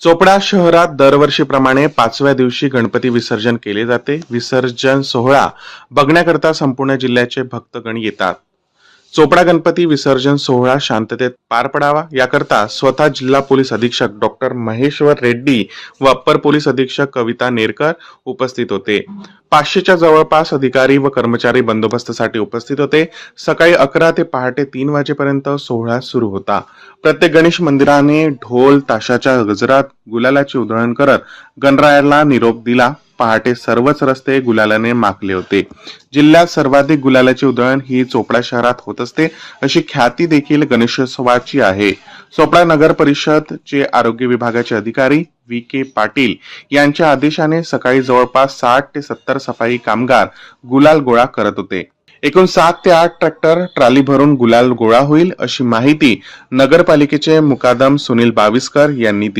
चोपडा शहरात दरवर्षीप्रमाणे पाचव्या दिवशी गणपती विसर्जन केले जाते. विसर्जन सोहळा बघण्याकरता संपूर्ण जिल्ह्याचे भक्तगण येतात. चोपडा गणपती विसर्जन सोहळा शांततेत पार पडावा. याकरता स्वतः जिल्हा पोलीस अधीक्षक डॉक्टर महेश्वर रेड्डी व अप्पर पोलीस अधीक्षक कविता नेरकर उपस्थित होते. पाचशेच्या जवळपास अधिकारी व कर्मचारी बंदोबस्तासाठी उपस्थित होते. सकाळी अकरा ते पहाटे तीन वाजेपर्यंत सोहळा सुरू होता. प्रत्येक गणेश मंदिराने ढोल ताशाच्या गजरात गुलालाची उधळण करत गणरायाला निरोप दिला. पहाटे सर्वच रस्ते गुलालाने माखले होते. जिल्ह्यात सर्वाधिक गुलालाची उधळण ही चोपडा शहरात होत असते अशी ख्याती देखील गणेशोत्सवाची आहे. चोपडा नगर परिषद चे आरोग्य विभागाचे अधिकारी व्ही के पाटील यांच्या आदेशाने सकाळी जवळपास साठ ते सत्तर सफाई कामगार गुलाल गोळा करत होते. एकूण सात ते आठ ट्रॅक्टर ट्रॉली भरून गुलाल गोळा होईल अशी माहिती नगरपालिकेचे मुकादम सुनील बाविस्कर यांनी दिली.